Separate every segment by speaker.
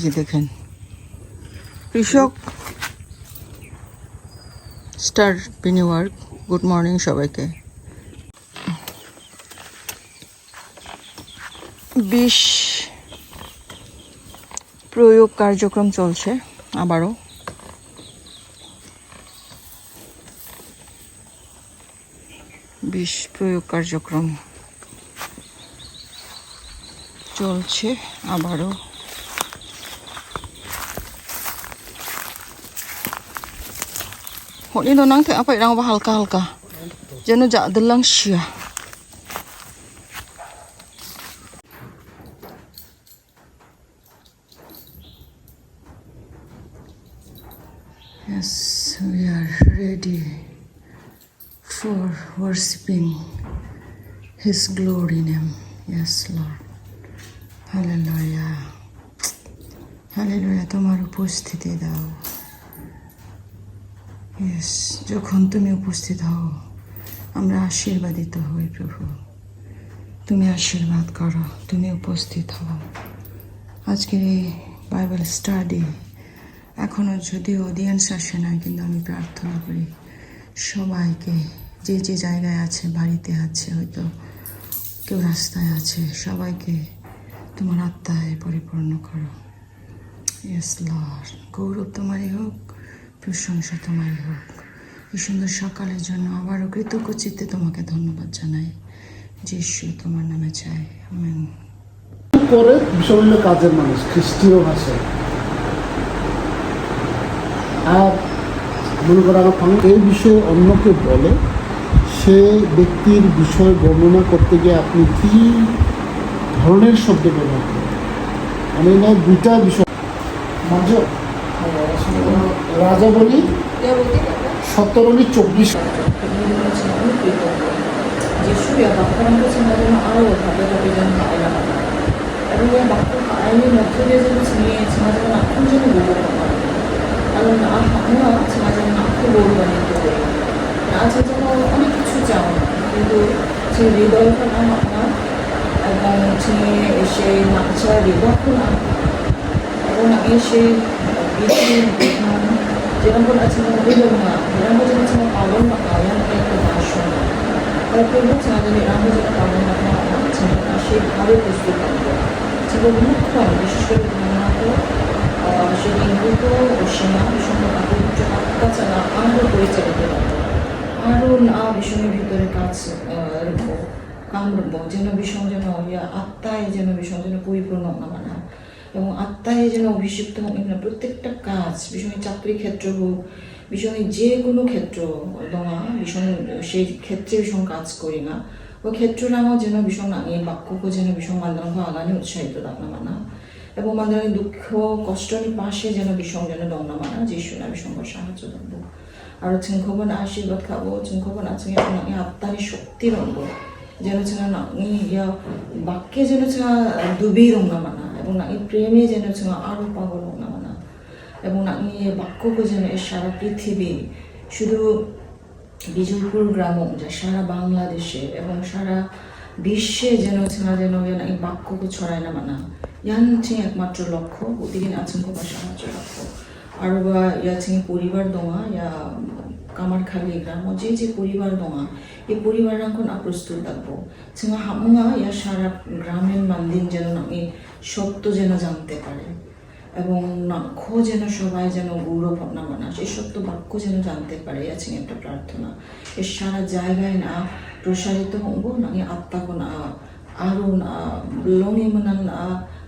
Speaker 1: যে দেখেন। কৃষক, স্টার ওয়ার্ক গুড মর্নিং সবাইকে। বিষ প্রয়োগ কার্যক্রম চলছে আবারও। বিষ প্রয়োগ কার্যক্রম চলছে আবারও। Hột đi nó nắng thì áp phải đang vào halka halka. Jadi nó dạ đừng lăng xìa. Yes, we are ready for worshiping His glory name. Yes, Lord. Hallelujah. Hallelujah. তোমার উপস্থিতি দাও Yes যখন তুমি উপস্থিত হও, আমরা আশীর্বাদিত হই প্রভু। তুমি আশীর্বাদ করো, তুমি উপস্থিত হও। আজকের এই বাইবেল স্টাডি এখনও যদিও অডিয়েন্স আসে না, কিন্তু আমি প্রার্থনা করি সবাইকে, যে যে জায়গায় আছে, বাড়িতে আছে, হয়তো কেউ রাস্তায় আছে, সবাইকে তোমার আত্মায় পরিপূর্ণ করো। ইয়েস লর্ড গৌরব তোমারই হোক। প্রশংসা তোমারই হোক। এই সুন্দর সকালের জন্য আবারও কৃতজ্ঞ চিত্তে তোমাকে ধন্যবাদ জানাই। যিশু তোমার নামে চাই আমেন।
Speaker 2: করে? কাজের মানুষ, খ্রিস্টীয় আর মনে আমার এই বিষয়ে অন্যকে বলে সে ব্যক্তির বিষয় বর্ণনা করতে গিয়ে আপনি কি ধরনের শব্দ ব্যবহার করেন? আমি না দুইটা বিষয় মাঝে রাজা রাজাবলী সতেরোলি চব্বিশ।
Speaker 3: যিশুয়া বাক্যান্ত চিন্তাজন আরও ভালোভাবে যেন আয়না হবে এবং এই বাক্য আইনের মধ্য দিয়ে যেন চিনিয়ে চিনাজন নাক্ষণ যেন গৌরব হবে কারণ আমরা চিনাজন নাক্ষ গৌরবান্বিত করি নাচের যেন অনেক কিছু চাও কিন্তু যে হৃদয়টা নাম আপনার এবং হচ্ছে সেই নাচা হৃদয় নাম এবং আমি সেই যেরকম আছে হৃদয় না যেরকম যেন ছিল পালন না কায়ান একটা ভাষণ প্রভু চাঁদের রামজের পালন না সেইভাবে প্রস্তুত থাকবে যেগুলো মুখ্য বিশেষ করে ধারণাত সেদিন দুটো সেনা আত্মা ছাড়া আরও পরিচালিত হবে আরও না বিষণের ভিতরে কাজ রাখব কাম রাখব যেন বিষণ যেন ইয়া আত্মায় যেন যেন পরিপূর্ণ না বানায় এবং আত্মায় যেন অভিষিক্ত হন, এগুলো প্রত্যেকটা কাজ, ভীষণ চাকরি ক্ষেত্র হোক, ভীষণ যে কোনো ক্ষেত্র অথবা ভীষণ সেই ক্ষেত্রে ভীষণ কাজ করি না। ওই ক্ষেত্ররাও যেন ভীষণ আগে বাক্যকে যেন ভীষণ মান্দ্রাঙ্গ আগানে উৎসাহিত দাবনা মানা, এবং মান্দাঙ্গের দুঃখ কষ্টের পাশে যেন ভীষণ যেন দমনা মানা যিশুরা ভীষণ সাহায্য দেব আর চিংখবন আশীর্বাদ খাব চিংখবন আছে আপনাকে আত্মারই শক্তি রঙ্গ, যেন ছিলাম ইয়া, বাক্যে যেন ছাড়া দুবি রঙ্গা মানা এবং প্রেমে যেন ছিল আরও পাগল না মানা এবং নাগনি নিয়ে বাক্যকে যেন এ সারা পৃথিবী শুধু বিজয়পুর গ্রাম যা সারা বাংলাদেশে এবং সারা বিশ্বে যেন ছিল যেন এই বাক্যকে ছড়ায় না মানা। ইয়ান হচ্ছে একমাত্র লক্ষ্য, প্রতিদিন কোনো সাহায্য লক্ষ্য আর বা ইয়া পরিবার দোয়া ইয়া কামারখালি গ্রাম যে যে পরিবার দোয়া এই পরিবার এখন প্রস্তুত থাকব ছিঙা হামুঙা ইয়া সারা গ্রামের মান্দিন যেন আমি সত্য যেন জানতে পারে এবং নাক্ষ যেন সবাই যেন গৌরব না মানা সেই সত্য বাক্য যেন জানতে পারে আছে একটা প্রার্থনা এর সারা জায়গায় না প্রসারিত হব না আত্মাকে না আরও না লঙে মনা না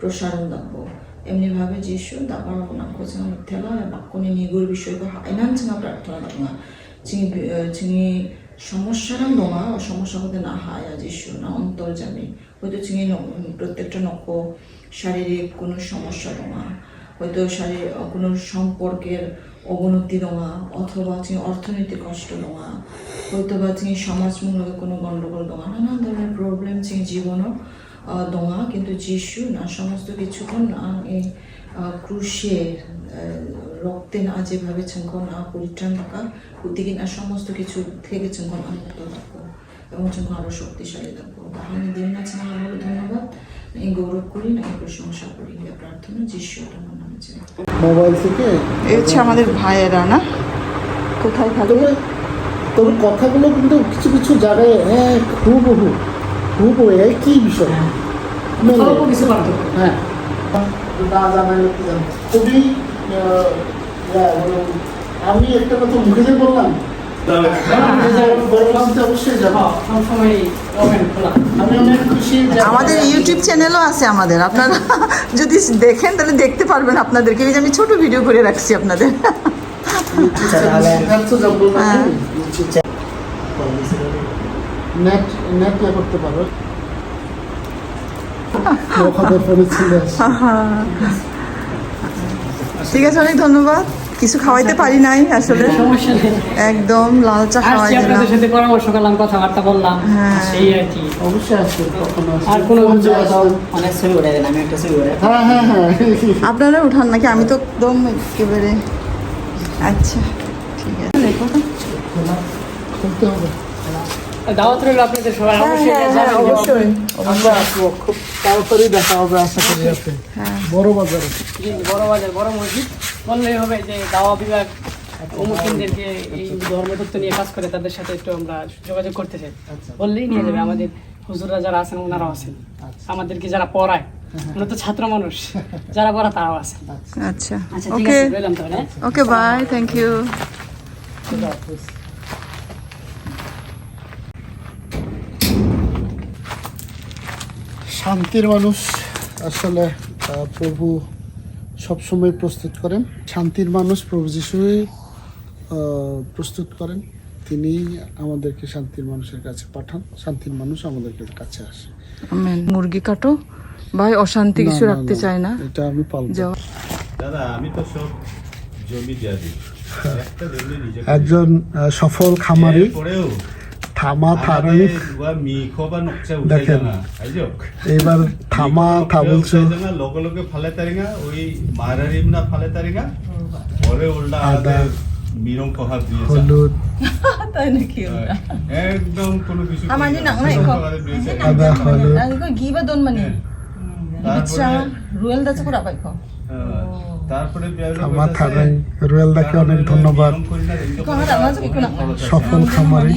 Speaker 3: প্রসারণ দাবো এমনিভাবে যিশু দাবার নাক্ষ যেন মিথ্যালা বাক্যনি নিগুর বিষয়কে হাইনান ছিঙা প্রার্থনা দাবা চিনি চিনি সমস্যারা নমা সমস্যা হতে না হায়া যিশু, না অন্তর্জামী হয়তো চিনি প্রত্যেকটা নক্ষ শারীরিক কোনো সমস্যা দমা হয়তো শারীরিক, কোনো সম্পর্কের অবনতি দমা অথবা চিনি অর্থনৈতিক কষ্ট দমা হয়তো বা চিনি সমাজমূলক কোনো গণ্ডগোল দমা নানান ধরনের প্রবলেম চিনি জীবনও দমা কিন্তু যিশু না সমস্ত কিছুক্ষণ না এই ক্রুশে রক্তে না যেভাবে ছেঙ্ক না পরিত্রাণ থাকা ওদিকে না সমস্ত কিছু থেকে ছেঙ্ক না মুক্ত থাকব
Speaker 4: এবং যেন আরও শক্তিশালী থাকব তাহলে দিন আছে আবারও ধন্যবাদ। এই গৌরব করি না এই প্রশংসা করি এই প্রার্থনা যিশু আমার নামে
Speaker 2: মোবাইল থেকে?
Speaker 3: এই হচ্ছে আমাদের ভাইয়েরা না? কোথায় থাকে
Speaker 2: তবে কথাগুলো কিন্তু কিছু কিছু জায়গায় এক হুবহু বিষয়? হ্যাঁ। না খুবই ইয়া, মানে আমি একটা কথা মুখে দিয়ে বললাম বললাম তো অবশ্যই যাব।
Speaker 4: সবসময় ওভেন খোলা।
Speaker 2: আমি অনেক খুশি যে
Speaker 3: আমাদের ইউটিউব চ্যানেলও আছে আমাদের। আপনারা যদি দেখেন তাহলে দেখতে পারবেন আপনাদেরকে। এই যে আমি ছোট ভিডিও করে রাখছি আপনাদের। হ্যাঁ।
Speaker 2: নেট নেট ইয়ে করতে পারো। ছিল
Speaker 3: ঠিক আছে অনেক ধন্যবাদ। কিছু খাওয়াইতে পারি নাই আসলে। একদম লাল চা খাওয়াই দিলাম।
Speaker 5: আপনাদের সাথে পরামর্শ করলাম কথাবার্তা বললাম।
Speaker 3: হ্যাঁ।
Speaker 5: সেই আর কি।
Speaker 2: অবশ্যই আসবে কখনো
Speaker 5: আর কোনো
Speaker 6: অনেক ছবি দেন আমি একটা ছবি উঠে
Speaker 2: হ্যাঁ হ্যাঁ হ্যাঁ।
Speaker 3: আপনারা উঠান নাকি? আমি তো একদম একেবারে আচ্ছা ঠিক আছে।
Speaker 2: খুলতে হবে।
Speaker 5: দাওয়াত রইল আপনাদের সবাই অবশ্যই
Speaker 3: হ্যাঁ,
Speaker 5: যাবেন।
Speaker 3: অবশ্যই।
Speaker 2: আমরা আসব খুব তাড়াতাড়ি দেখা হবে আশা করি আপনি।
Speaker 3: হ্যাঁ
Speaker 2: বড় বাজারে।
Speaker 5: বড় বাজার বড় মসজিদ। বললেই হবে যে দাওয়া বিভাগ অমুকিনদেরকে এই ধর্ম নিয়ে কাজ করে তাদের সাথে একটু আমরা যোগাযোগ করতে চাই। বললেই নিয়ে যাবে আমাদের হুজুররা যারা আছেন ওনারাও আছেন। আমাদেরকে যারা পড়ায় ওরা তো ছাত্র মানুষ যারা পড়া তারাও আছে
Speaker 3: আচ্ছা।
Speaker 5: আচ্ছা। ঠিক আছে রইলাম তাহলে। হ্যাঁ?
Speaker 3: ওকে বাই থ্যাংক ইউ
Speaker 2: শান্তির মানুষ। আসলে প্রভু সবসময় প্রস্তুত করেন। শান্তির মানুষ প্রভু যিশুই প্রস্তুত করেন। তিনি আমাদেরকে শান্তির মানুষের কাছে পাঠান। শান্তির মানুষ আমাদেরকে কাছে আসে।
Speaker 3: মুরগি কাটো ভাই অশান্তি কিছু রাখতে চায় না।
Speaker 2: এটা আমি পালবো
Speaker 7: দাদা আমি তো সব জমি দিয়া দিই। একটা জমি নিজে
Speaker 2: একজন সফল খামারি। থামা থারুং দেখেন এইবার থামা থাবুলছো
Speaker 7: লগে লগে ফালে তারিঙা ওই মারারিম ফালে তারিঙা পরে উল্টা
Speaker 2: আদা
Speaker 7: মিরং কহার দিয়েছে
Speaker 3: একদম
Speaker 7: আচ্ছা
Speaker 3: রুয়েল করা
Speaker 7: পাইকো তারপরে
Speaker 2: রুয়েল দাকে অনেক ধন্যবাদ সফল খামারি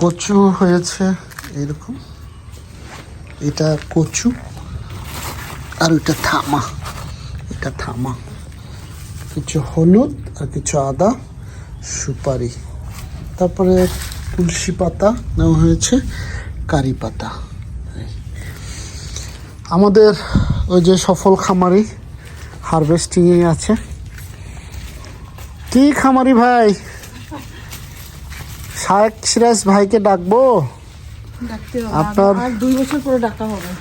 Speaker 2: কচু হয়েছে, এরকম। এটা কচু, আর এটা থামা। এটা থামা। কিছু হলুদ আর কিছু আদা, সুপারি। তারপরে তুলসী পাতা নেওয়া হয়েছে, কারি পাতা। আমাদের ওই যে সফল খামারি হারভেস্টিংয়ে আছে। কি খামারি ভাই? শায়েক সিরাজ ভাইকে ডাকবো? আপনার-
Speaker 3: আর দুই বছর পরে ডাকা হবে।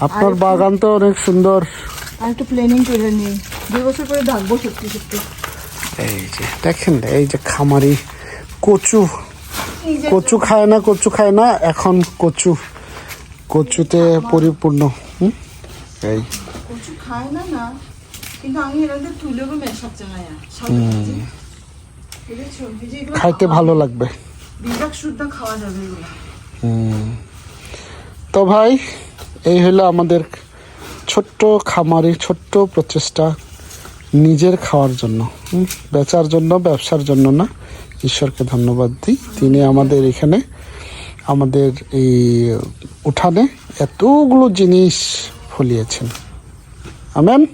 Speaker 2: আপনার বাগান তো অনেক সুন্দর।
Speaker 3: আর একটু প্ল্যানিং করে নিই। দুই বছর পরে ডাকবো সত্যি সত্যি।
Speaker 2: এই যে দেখেন এই যে খামারি কচু। কচু খায় না কচু খায় না এখন কচু। কচুতে পরিপূর্ণ হুম? এই।
Speaker 3: কচু খায় না না কিন্তু আমি এরকম তুলেও মেশাচ্ছে না।
Speaker 2: খাইতে ভালো লাগবে। তো ভাই, এই হলো আমাদের ছোট্ট খামারি, ছোট্ট প্রচেষ্টা নিজের খাওয়ার জন্য। বেচার জন্য, ব্যবসার জন্য না। ঈশ্বরকে ধন্যবাদ দিই। তিনি আমাদের এখানে আমাদের এই উঠানে এতগুলো জিনিস ফলিয়েছেন। আমেন।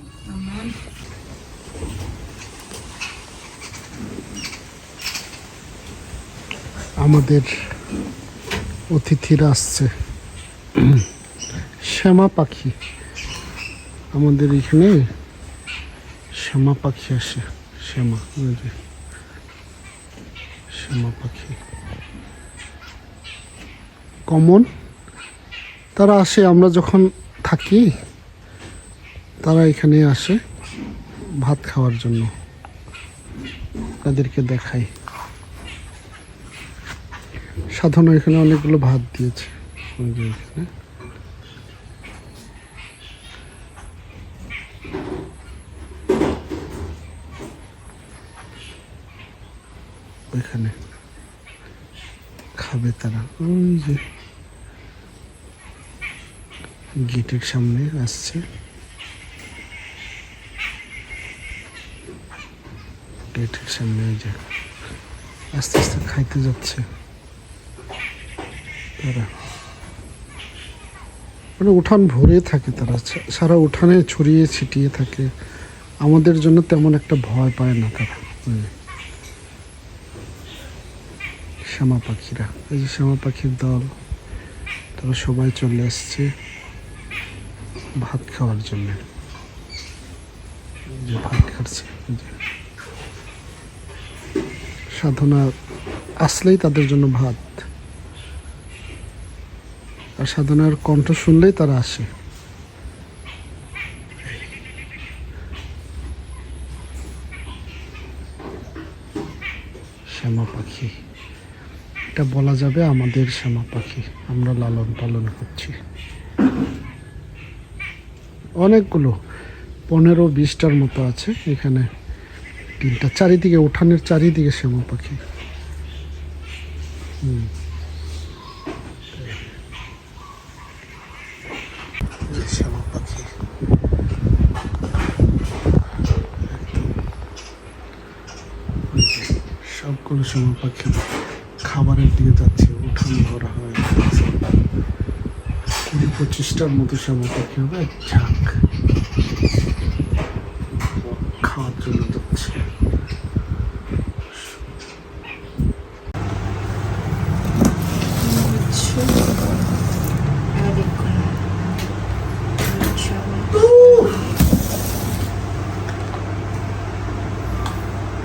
Speaker 2: আমাদের অতিথিরা আসছে। শ্যামা পাখি। আমাদের এখানে শ্যামা পাখি আসে। শ্যামা শ্যামা পাখি। কমন, তারা আসে, আমরা যখন থাকি, তারা এখানে আসে ভাত খাওয়ার জন্য। তাদেরকে দেখাই। সাধনা এখানে অনেকগুলো ভাত দিয়েছে। এখানে। ওইখানে খাবে তারা। ওই যে গেটের সামনে আসছে। গেটের সামনে ওই যে আস্তে আস্তে খাইতে যাচ্ছে। তারা। মানে উঠান ভরে থাকে তারা। সারা উঠানে ছড়িয়ে ছিটিয়ে থাকে। আমাদের জন্য তেমন একটা ভয় পায় না তারা। শ্যামা পাখিরা। এই যে শ্যামা পাখির দল, তারা সবাই চলে আসছে ভাত খাওয়ার জন্য। যে ভাত খাচ্ছে। সাধনা, আসলেই তাদের জন্য ভাত। আর সাধনার কণ্ঠ শুনলেই তারা আসে। শ্যামা পাখি। এটা বলা যাবে আমাদের শ্যামা পাখি। আমরা লালন পালন করছি। অনেকগুলো, পনেরো, বিশটার মতো আছে। এখানে তিনটা, চারিদিকে, উঠানের চারিদিকে শ্যামা পাখি। হুম। এই যে শ্যামা পাখি এই যে সবগুলো পাখি খাবারের দিকে যাচ্ছে, উঠান ধরা গেছে কুড়ি পঁচিশটার মতো শ্যামল পাখি হবে ঝাঁক খাওয়ার জন্য যাচ্ছে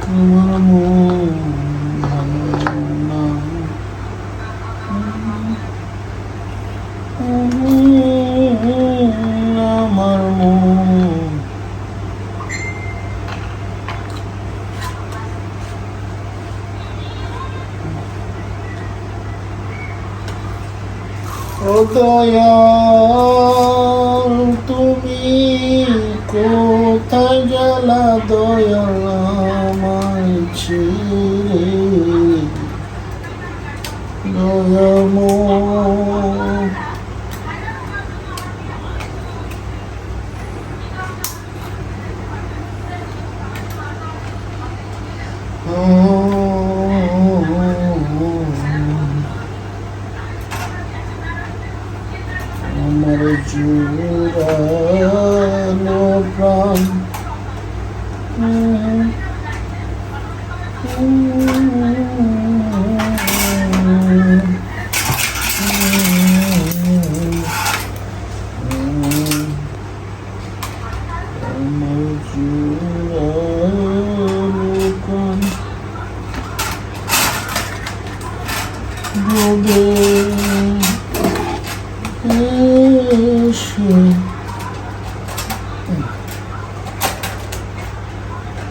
Speaker 2: তোমার মন ভালো না। আমার মন ও দয়াল তুমি কোথায় গেলা দয়াল আমায় ছেড়ে দয়াময় আমার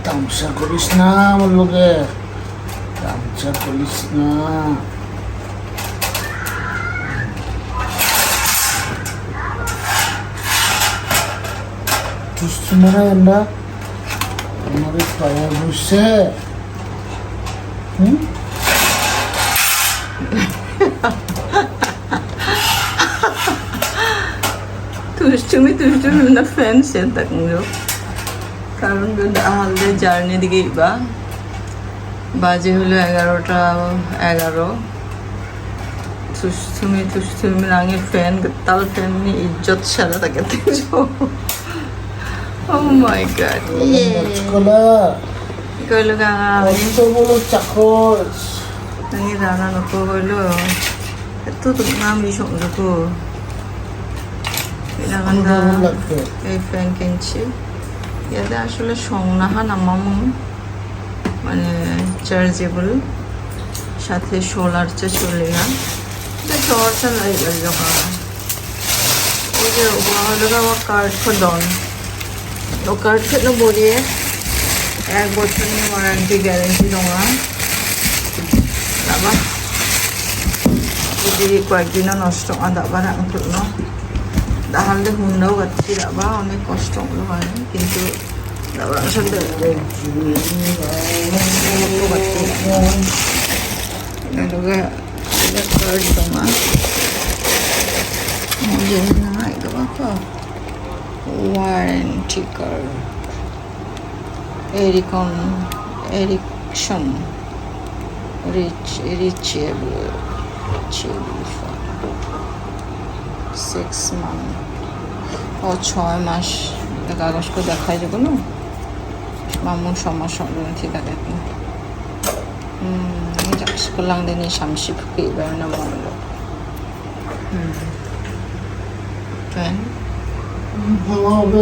Speaker 2: তামসা করিস না আমার লোকে তামসা করিস না বুঝছি মনে হয় আমরা আমাদের পায়ে বসছে হুম
Speaker 3: filmi duydum mu ne fen şey takmıyor. Karın böyle ahalde jarne diye iba. Bazı hulu eğer ota eğer o. Tuştumi tuştumi lan ya fen
Speaker 2: ketal
Speaker 3: fen ni
Speaker 2: icat şala da
Speaker 3: getirdi. Oh my god. Çıkana. Kolga. Oysa çakol. Ne
Speaker 2: zaman
Speaker 3: okuyor? Tutup nam bir
Speaker 2: şey
Speaker 3: okuyor. এইফ্যাঙ্ক ইঞ্চি এদের আসলে সংনাহান আমামু মানে chargeable সাথে solar চে চলে না শহর চালাই যখন। ওই যে ওগুলো হলো আমার কার্ড খোদন। ও কার্ড খেলো বলিয়ে এক বছর নিয়ে ওয়ারেন্টি গ্যারেন্টি দেওয়া আবার যদি কয়েকদিনও নষ্ট আদাবার আমি খেলো তাহলে হুন্ডাও গাচ্ছি দাবা অনেক কষ্ট হয় কিন্তু আসলে Nalaga, sila card ko nga. Diyan na nga, ikaw ako. Warranty card. Ericon, Ericsson. Rich, reachable. Reachable for six month. ও ছয় মাস কাগজ করে দেখায় যে কোনো মামুন সমস্যা ঠিক আছে 음, 자식을 랑대니 잠시 붓게 입으면 먹는 거. 음. 왜?
Speaker 2: ভালোবেসে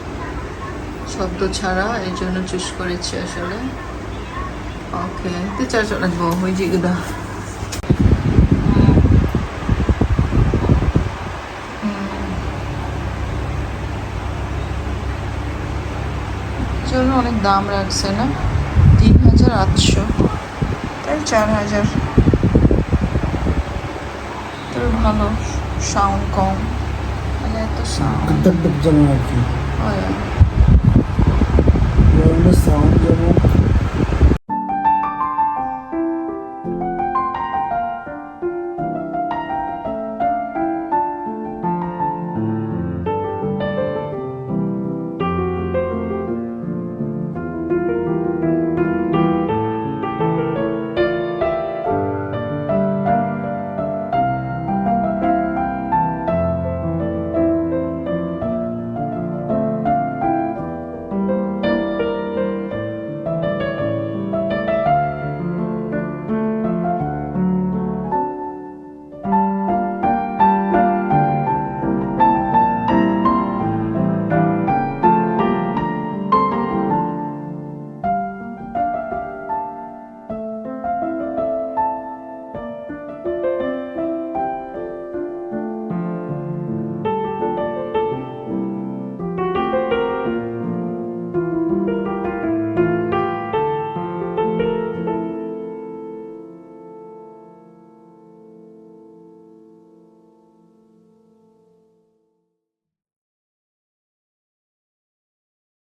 Speaker 2: শব্দ ছাড়া
Speaker 3: এই জন্য চুজ করেছি আসলে। ওকে তে চার চলে 뭐 ওই জিগুদা জন্য অনেক দাম রাখছে না? তিন হাজার আটশো। তাই চার হাজার। তোর ভালো সাউন্ড কম। মানে এত সাউন্ড
Speaker 2: আর কি।
Speaker 3: হয়
Speaker 2: ধরনের সাউন্ড যেমন